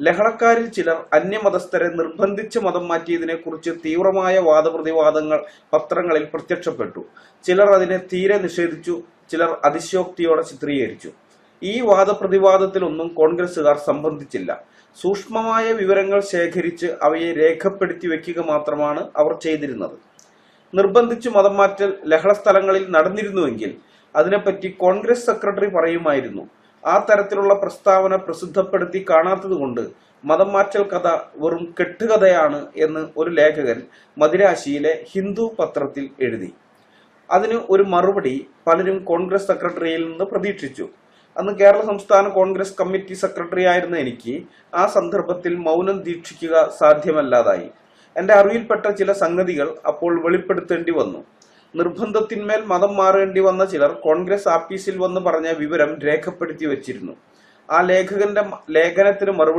ലഹളക്കാരിൽ ചിലർ അന്യമതസ്ഥരെ നിർബന്ധിച്ച് മതം മാറ്റിയതിനെക്കുറിച്ച് തീവ്രമായ വാദപ്രതിവാദങ്ങൾ പത്രങ്ങളിൽ പ്രത്യക്ഷപ്പെട്ടു. ചിലർ അതിനെ തീരെ നിഷേധിച്ചു ചിലർ അതിശയോക്തിയോടെ ചിത്രീകരിച്ചു. ഈ വാദപ്രതിവാദത്തിലൊന്നും കോൺഗ്രസുകാർ സംബന്ധിച്ചില്ല. സൂക്ഷ്മമായ വിവരങ്ങൾ ശേഖരിച്ച് അവയെ രേഖപ്പെടുത്തി വെക്കുക മാത്രമാണ് അവർ ചെയ്തിരുന്നത്. നിർബന്ധിച്ചു മതം മാറ്റൽ ലഹള സ്ഥലങ്ങളിൽ നടന്നിരുന്നുവെങ്കിൽ അതിനെപ്പറ്റി കോൺഗ്രസ് സെക്രട്ടറി പറയുമായിരുന്നു ആ തരത്തിലുള്ള പ്രസ്താവന പ്രസിദ്ധപ്പെടുത്തി കാണാത്തതുകൊണ്ട് മതം മാറ്റൽ കഥ വെറും കെട്ടുകഥയാണ് എന്ന് ഒരു ലേഖകൻ മദിരാശിയിലെ ഹിന്ദു പത്രത്തിൽ എഴുതി. അതിന് ഒരു മറുപടി പലരും കോൺഗ്രസ് സെക്രട്ടറിയിൽ നിന്ന് പ്രതീക്ഷിച്ചു. അന്ന് കേരള സംസ്ഥാന കോൺഗ്രസ് കമ്മിറ്റി സെക്രട്ടറി ആയിരുന്ന എനിക്ക് ആ സന്ദർഭത്തിൽ മൗനം ദീക്ഷിക്കുക സാധ്യമല്ലാതായി. എന്റെ അറിവിൽപ്പെട്ട ചില സംഗതികൾ അപ്പോൾ വെളിപ്പെടുത്തേണ്ടി വന്നു. നിർബന്ധത്തിന്മേൽ മതം മാറേണ്ടി വന്ന ചിലർ കോൺഗ്രസ് ആപ്പീസിൽ വന്ന് പറഞ്ഞ വിവരം രേഖപ്പെടുത്തി വച്ചിരുന്നു. ആ ലേഖകന്റെ ലേഖനത്തിന് മറുപടി